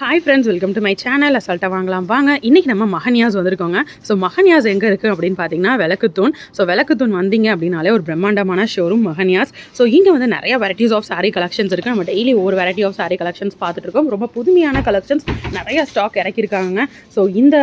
Hi friends welcome to my channel அசால்ட்டாக வாங்கலாம். வாங்க இன்றைக்கி நம்ம மகன்யாஸ் வந்திருக்கோங்க. ஸோ மகன்யாஸ் எங்கே இருக்குது அப்படின்னு பார்த்தீங்கன்னா விளக்குத்தூண். ஸோ விளக்குத்தூண் வந்தீங்க அப்படின்னாலே ஒரு பிரம்மாண்டமான ஷோரூம் மகன்யாஸ். ஸோ இங்கே வந்து நிறைய வெரைட்டிஸ் ஆஃப் சாரி கலெக்ஷன்ஸ் இருக்குது நம்ம டெய்லி ஒரு வெரைட்டி ஆஃப் சாரி கலெக்ஷன்ஸ் பார்த்துட்டு இருக்கோம். ரொம்ப புதுமையான கலெக்ஷன்ஸ் நிறைய ஸ்டாக் இறக்கியிருக்காங்க. ஸோ இந்த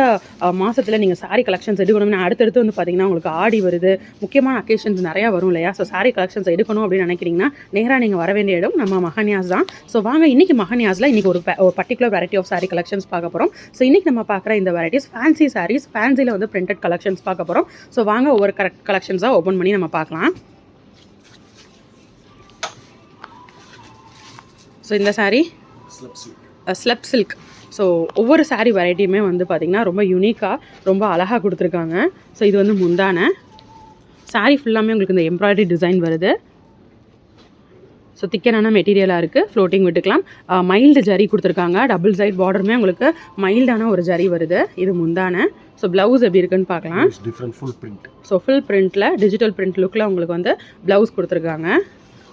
மாதத்தில் நீங்கள் சாரி கலெக்ஷன்ஸ் எடுக்கணும்னா அடுத்தடுத்து வந்து பார்த்தீங்கன்னா உங்களுக்கு ஆடி வருது. முக்கியமான அக்கேஷன்ஸ் நிறையா வரும் இல்லையா? ஸோ saree கலெக்ஷன்ஸ் எடுக்கணும் அப்படின்னு நினைக்கிறீங்கன்னா நேராக நீங்கள் வர வேண்டிய இடம் நம்ம மகன்யாஸ் தான். ஸோ வாங்க இன்றைக்கி மகன்யாஸில் இன்றைக்கி ஒரு particular variety of saree collections பார்க்க போகிறோம் ஸோ இன்றைக்கி நம்ம பார்க்குற இந்த வெரைட்டிஸ் ஃபேன்சி sarees ஃபேன்சியில் வந்து பிரிண்டட் கலெக்ஷன்ஸ் பார்க்க போகிறோம் ஸோ வாங்க ஒவ்வொரு கரெக்ட் கலெக்ஷன்ஸாக ஓப்பன் பண்ணி நம்ம பார்க்கலாம். ஸோ இந்த saree ஸ்லெப் சில்க் ஸோ ஒவ்வொரு saree வெரைட்டியுமே வந்து பார்த்திங்கன்னா ரொம்ப யூனிக்காக ரொம்ப அழகாக கொடுத்துருக்காங்க. ஸோ இது வந்து முந்தான. Saree ஃபுல்லாமே உங்களுக்கு இந்த எம்ப்ராய்டரி டிசைன் வருது. ஸோ திக்கனான மெட்டீரியலாக இருக்குது ஃப்ளோட்டிங் விட்டுக்கலாம். மைல்டு ஜரி கொடுத்துருக்காங்க. டபுள் சைட் பார்டருமே உங்களுக்கு மைல்டான ஒரு ஜரி வருது. இது முந்தான. ஸோ ப்ளவுஸ் எப்படி இருக்குன்னு பார்க்கலாம். Different. Full print. So full பிரிண்ட்டில் digital print லுக்கில் உங்களுக்கு வந்து ப்ளவுஸ் கொடுத்துருக்காங்க.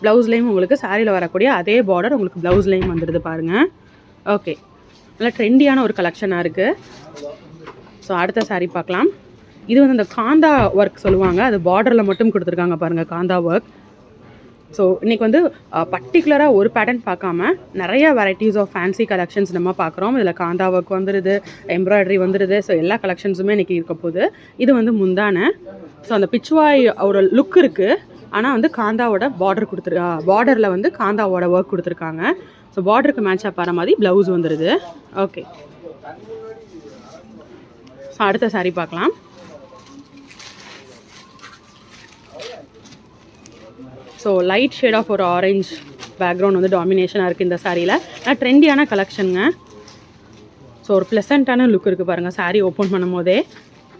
ப்ளவுஸ்லேயும் உங்களுக்கு சாரியில் வரக்கூடிய அதே பார்டர் உங்களுக்கு ப்ளவுஸ்லேயும் வந்துடுது பாருங்கள் ஓகே நல்லா ட்ரெண்டியான ஒரு கலெக்ஷனாக இருக்குது ஸோ அடுத்த saree பார்க்கலாம். இது வந்து இந்த காந்தா ஒர்க் சொல்லுவாங்க. அது பார்டரில் மட்டும் கொடுத்துருக்காங்க பாருங்கள் காந்தா ஒர்க் ஸோ இன்றைக்கி வந்து பர்டிகுலராக ஒரு பேட்டர்ன் பார்க்காம நிறைய வெரைட்டிஸ் ஆஃப் ஃபேன்சி கலெக்ஷன்ஸ் நம்ம பார்க்குறோம். இதில் காந்தா ஒர்க் வந்துடுது எம்ப்ராய்டரி வந்துடுது ஸோ எல்லா கலெக்ஷன்ஸுமே இன்றைக்கி இருக்க போகுது. இது வந்து முந்தான. ஸோ அந்த பிச்சுவாய் ஒரு லுக் இருக்குது ஆனால் வந்து காந்தாவோட பார்டர் கொடுத்துரு பார்டரில் வந்து காந்தாவோட ஒர்க் கொடுத்துருக்காங்க. ஸோ பார்டருக்கு மேட்ச் அப் ஆகிற மாதிரி ப்ளவுஸ் வந்துடுது ஓகே ஸோ அடுத்த saree பார்க்கலாம். ஸோ லைட் ஷேட் ஆஃப் ஒரு ஆரஞ்ச் பேக்ரவுண்ட் வந்து டாமினேஷனாக இருக்குது இந்த சாரியில் ஆனால் ட்ரெண்டியான கலெக்ஷனுங்க ஸோ ஒரு ப்ளசண்ட்டான லுக் இருக்குது பாருங்கள் சாரீ ஓப்பன் பண்ணும் போதே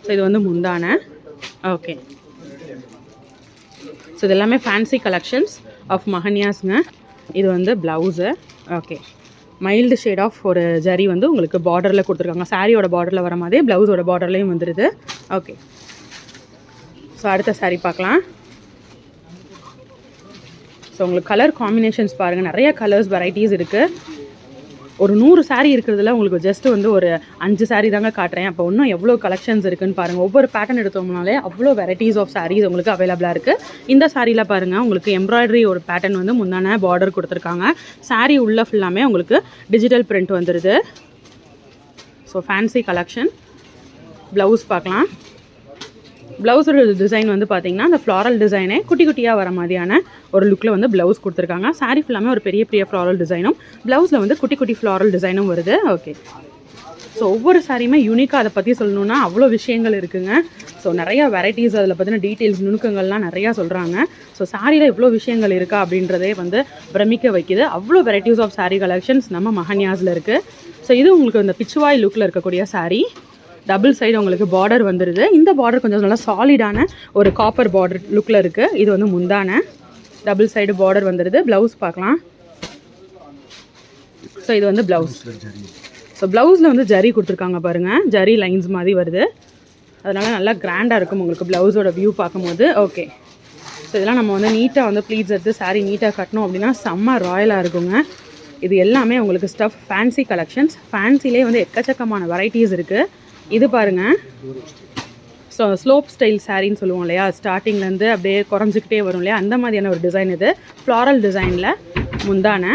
ஸோ இது வந்து முந்தான. ஓகே ஸோ இது எல்லாமே ஃபேன்சி கலெக்ஷன்ஸ் ஆஃப் மஹன்யாஸ்ங்க இது வந்து blouse okay mild shade of ஒரு ஜரி வந்து உங்களுக்கு பார்டரில் கொடுத்துருக்காங்க. சாரியோட பார்டரில் வர மாதிரி ப்ளவுஸோட பார்டர்லேயும் வந்துடுது ஓகே ஸோ அடுத்த saree பார்க்கலாம். ஸோ உங்களுக்கு கலர் காம்பினேஷன்ஸ் பாருங்கள் நிறைய கலர்ஸ் வெரைட்டிஸ் இருக்குது ஒரு நூறு சாரீ இருக்கிறதுல உங்களுக்கு ஜஸ்ட் வந்து ஒரு அஞ்சு சாரீ தாங்க காட்டுறேன். அப்போ இன்னும் எவ்வளோ கலெக்ஷன்ஸ் இருக்குன்னு பாருங்கள் ஒவ்வொரு பேட்டர்ன் எடுத்தோம்னாலே அவ்வளோ வெரைட்டிஸ் ஆஃப் சாரீஸ் உங்களுக்கு அவைலபிளாக இருக்குது இந்த சாரியில் பாருங்கள் உங்களுக்கு எம்ப்ராய்டரி ஒரு பேட்டர்ன் வந்து முந்தான பார்டர் கொடுத்துருக்காங்க. சாரீ உள்ள ஃபுல்லாமே உங்களுக்கு டிஜிட்டல் பிரிண்ட் வந்துடுது ஸோ ஃபேன்சி கலெக்ஷன் ப்ளவுஸ் பார்க்கலாம். ப்ளவுஸோட டிசைன் வந்து பார்த்தீங்கன்னா அந்த ஃப்ளாரல் டிசைனே குட்டி குட்டியாக வர மாதிரியான ஒரு லுக்கில் வந்து ப்ளவுஸ் கொடுத்துருக்காங்க. சாரீ ஃபுல்லாமே ஒரு பெரிய பெரிய ஃப்ளாரல் டிசைனும் ப்ளவுஸில் வந்து குட்டி குட்டி ஃப்ளாரல் டிசைனும் வருது. ஓகே ஸோ ஒவ்வொரு சாரியுமே யூனிக்காக அதை பற்றி சொல்லணுன்னா அவ்வளோ விஷயங்கள் இருக்குங்க. ஸோ நிறையா வெரைட்டிஸ் அதில் பற்றின டீட்டெயில்ஸ் நுணுக்கங்கள்லாம் நிறையா சொல்கிறாங்க ஸோ சாரியில் இவ்வளோ விஷயங்கள் இருக்கா அப்படின்றதே வந்து பிரமிக்க வைக்குது. அவ்வளோ வெரைட்டிஸ் ஆஃப் சாரீ கலெக்ஷன்ஸ் நம்ம மஹன்யாஸில் இருக்குது ஸோ இது உங்களுக்கு இந்த பிச்சுவாய் லுக்கில் இருக்கக்கூடிய சாரீ டபுள் சைடு உங்களுக்கு பார்டர் வந்துடுது இந்த பார்டர் கொஞ்சம் நல்லா சாலிடான ஒரு காப்பர் பார்டர் லுக்கில் இருக்குது இது வந்து முந்தான. டபுள் சைடு பார்டர் வந்துடுது ப்ளவுஸ் பார்க்கலாம். ஸோ இது வந்து ப்ளவுஸ் ஸோ ப்ளவுஸில் வந்து ஜரி கொடுத்துருக்காங்க பாருங்கள் ஜரி லைன்ஸ் மாதிரி வருது. அதனால் நல்லா கிராண்டாக இருக்கும் உங்களுக்கு ப்ளவுஸோட வியூ பார்க்கும்போது. ஓகே ஸோ இதெல்லாம் நம்ம வந்து நீட்டாக வந்து ப்ளீட்ஸ் எடுத்து saree நீட்டாக கட்டணும் அப்படின்னா செம்ம ராயலாக இருக்குங்க. இது எல்லாமே உங்களுக்கு ஸ்டஃப் ஃபேன்சி கலெக்ஷன்ஸ் ஃபேன்சிலே வந்து எக்கச்சக்கமான வெரைட்டிஸ் இருக்குது இது பாருங்கள் ஸோ ஸ்லோப் ஸ்டைல் சாரின்னு சொல்லுவோம் இல்லையா? ஸ்டார்டிங்லேருந்து அப்படியே குறைஞ்சிக்கிட்டே வரும் இல்லையா? அந்த மாதிரியான ஒரு டிசைன் இது. ஃப்ளாரல் டிசைனில் முந்தான.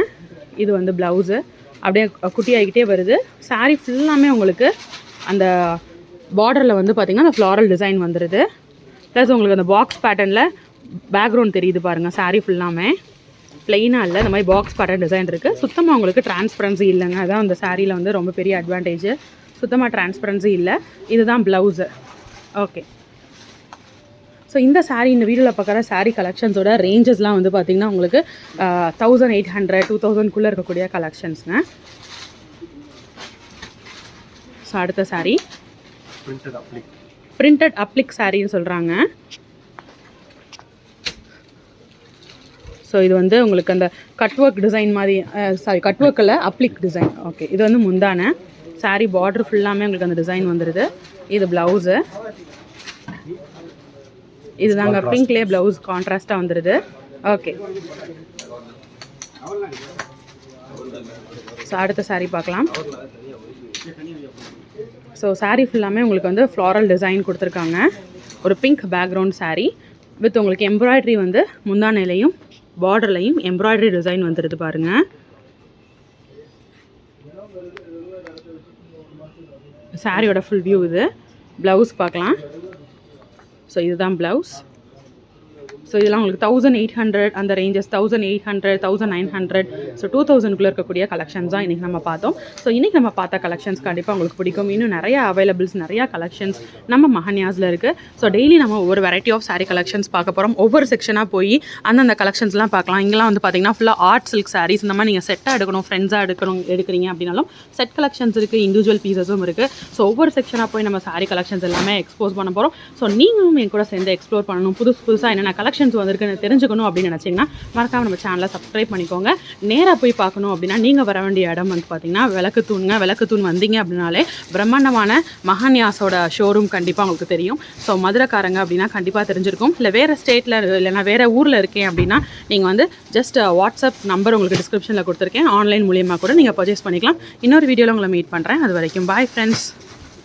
இது வந்து ப்ளவுஸு அப்படியே குட்டியாகிக்கிட்டே வருது. Saree ஃபுல்லாமே உங்களுக்கு அந்த பார்டரில் வந்து பார்த்திங்கன்னா அந்த ஃப்ளாரல் டிசைன் வந்துடுது ப்ளஸ் உங்களுக்கு அந்த பாக்ஸ் பேட்டர்னில் பேக்ரவுண்ட் தெரியுது பாருங்கள் சாரீ ஃபுல்லாமே ப்ளெயினாக இல்லை இந்த மாதிரி பாக்ஸ் பேட்டர்ன் டிசைன் இருக்குது சுத்தமாக உங்களுக்கு டிரான்ஸ்பரன்சி இல்லைங்க. அதான் அந்த சாரியில் வந்து ரொம்ப பெரிய அட்வான்டேஜ் சுத்தமாக டிரான்ஸ்பரன்சி இல்லை. இதுதான் ப்ளவுஸு ஓகே ஸோ இந்த saree இந்த வீடியோவில் பார்க்குற saree கலெக்ஷன்ஸோட ரேஞ்சஸ்லாம் வந்து பார்த்திங்கன்னா உங்களுக்கு தௌசண்ட் எயிட் ஹண்ட்ரட் டூ தௌசண்ட்குள்ளே இருக்கக்கூடிய கலெக்ஷன்ஸுங்க ஸோ அடுத்த applique. பிரிண்டட் அப்ளிக் சாரின்னு சொல்கிறாங்க ஸோ இது வந்து உங்களுக்கு அந்த கட் ஒர்க் டிசைன் மாதிரி சாரி கட் ஒர்க்கில் அப்ளிக் டிசைன் ஓகே இது வந்து முந்தான. Saree பார்டர் ஃபுல்லாமே உங்களுக்கு அந்த டிசைன் வந்துடுது இது ப்ளவுஸு இதுதாங்க பிங்க்லேயே ப்ளவுஸ் கான்ட்ராஸ்ட்டாக வந்துடுது ஓகே ஸோ அடுத்த saree பார்க்கலாம். ஸோ saree ஃபுல்லாமே உங்களுக்கு வந்து ஃப்ளாரல் டிசைன் கொடுத்துருக்காங்க. ஒரு பிங்க் பேக்ரவுண்ட் saree வித் உங்களுக்கு எம்ப்ராய்டரி வந்து முந்தானையிலையும் பார்டர்லையும் எம்ப்ராய்டரி டிசைன் வந்துடுது பாருங்கள் சாரியோட ஃபுல் வியூ இது. ப்ளவுஸ் பார்க்கலாம். ஸோ இதுதான் ப்ளவுஸ் ஸோ இதெல்லாம் உங்களுக்கு தௌசண்ட் எயிட் ஹண்ட்ரட் அந்த ranges thousand eight hundred thousand nine hundred so two தௌசண்ட்குள்ளே இருக்கக்கூடிய கலெக்ஷன்ஸ் தான் இன்றைக்கி நம்ம பார்த்தோம். ஸோ இன்றைக்கி நம்ம பார்த்த கலெக்ஷன்ஸ் கண்டிப்பாக உங்களுக்கு பிடிக்கும். இன்னும் நிறையா அவைலபிள்ஸ் நிறையா கலெக்ஷன்ஸ் நம்ம மஹன்யாஸில் இருக்குது ஸோ டெய்லி நம்ம ஒவ்வொரு வெரைட்டி ஆஃப் சாரீ கலெக்ஷன்ஸ் பார்க்க போகிறோம் ஒவ்வொரு செக்ஷனாக போய் அந்தந்த கலெக்ஷன்ஸ்லாம் பார்க்கலாம். இங்கெல்லாம் வந்து பார்த்தீங்கன்னா ஃபுல்லாக ஆர்ட் சில்க் சாரீஸ் இந்த மாதிரி நீங்கள் செட்டாக எடுக்கணும் ஃப்ரெண்ட்ஸாக எடுக்கணும் எடுக்கிறீங்க அப்படின்னாலும் செட் கலெக்ஷன்ஸ் இருக்குது இண்டிவிஜுவல் பீசஸும் இருக்குது ஸோ ஒவ்வொரு செக்ஷனாக போய் நம்ம சாரீ கலெக்ஷன்ஸ் எல்லாமே எக்ஸ்போஸ் பண்ண போகிறோம் ஸோ நீங்களும் என் கூட சேர்ந்து எக்ஸ்ப்ளோர் பண்ணணும். புதுசு புதுசாக என்னென்ன கலெக்ஷன்ஸ் வந்திருக்குன்னு தெரிஞ்சுக்கணும் அப்படின்னு நினச்சிங்கன்னா மறக்காம நம்ம சேனலை சப்ஸ்கிரைப் பண்ணிக்கோங்க. நேராக போய் பார்க்கணும் அப்படின்னா நீங்கள் வர வேண்டிய இடம் வந்து பார்த்தீங்கன்னா விளக்கு தூணுங்க. விளக்கு தூண் வந்தீங்க அப்படின்னாலே பிரம்மாண்டமான மகான்யாஸோட ஷோரூம் கண்டிப்பாக உங்களுக்கு தெரியும். ஸோ மதுரைக்காரங்க அப்படின்னா கண்டிப்பாக தெரிஞ்சிருக்கும். இல்லை வேறு ஸ்டேட்டில் இல்லைனா வேறு ஊரில் இருக்கேன் அப்படின்னா நீங்கள் வந்து ஜஸ்ட் வாட்ஸ்அப் நம்பர் உங்களுக்கு டிஸ்கிரிப்ஷனில் கொடுத்துருக்கேன். ஆன்லைன் மூலியமாக கூட நீங்கள் பர்ச்சேஸ் பண்ணிக்கலாம். இன்னொரு வீடியோவில் உங்களை மீட் பண்ணுறேன் அது வரைக்கும் பாய் ஃப்ரெண்ட்ஸ்